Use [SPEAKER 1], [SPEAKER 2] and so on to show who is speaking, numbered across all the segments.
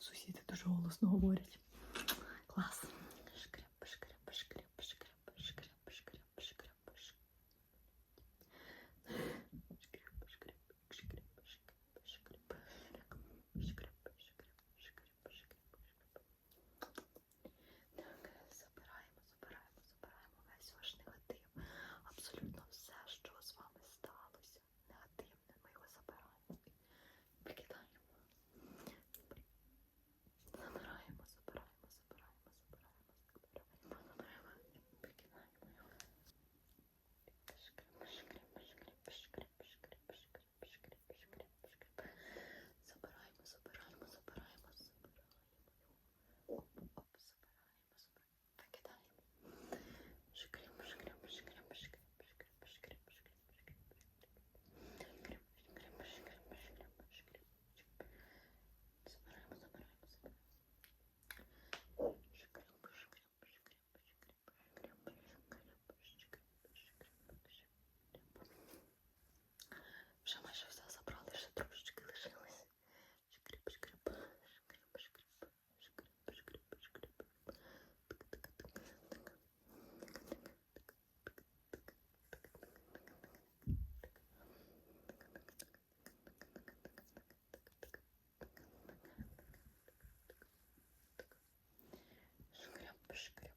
[SPEAKER 1] Сусіди дуже голосно говорять. Пшк.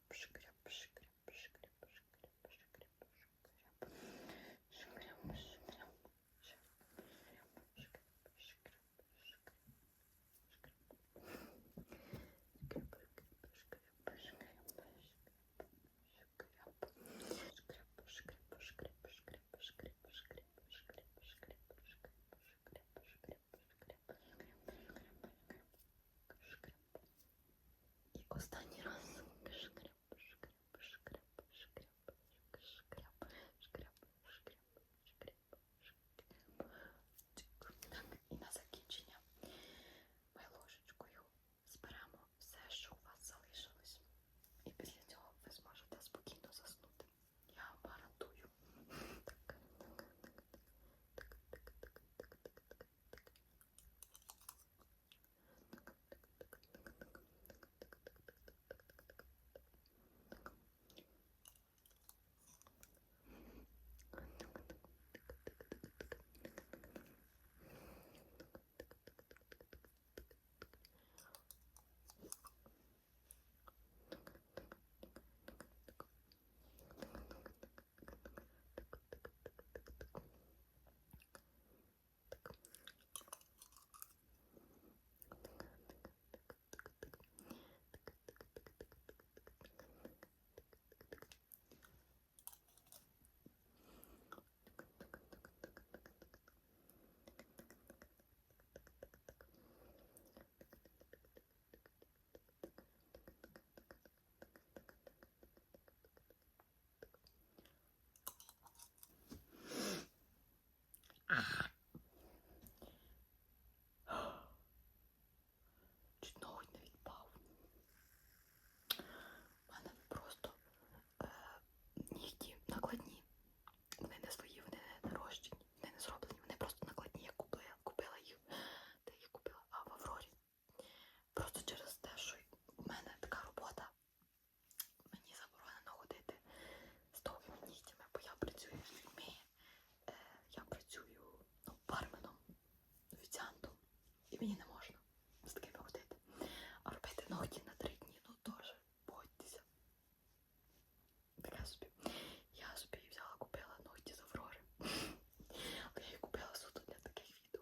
[SPEAKER 1] мені не можна з такими ходити. А робити ногті на три дні, ну теж бойтеся. Я собі. Я собі взяла, купила ногті з Аврори. Але я її купила суто для таких відео.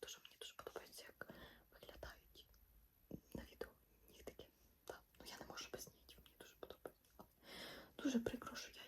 [SPEAKER 1] Тож мені дуже подобається, як виглядають на відео нігтики. Да. Ну я не можу без нігтів, мені дуже подобається. Дуже прикро, що я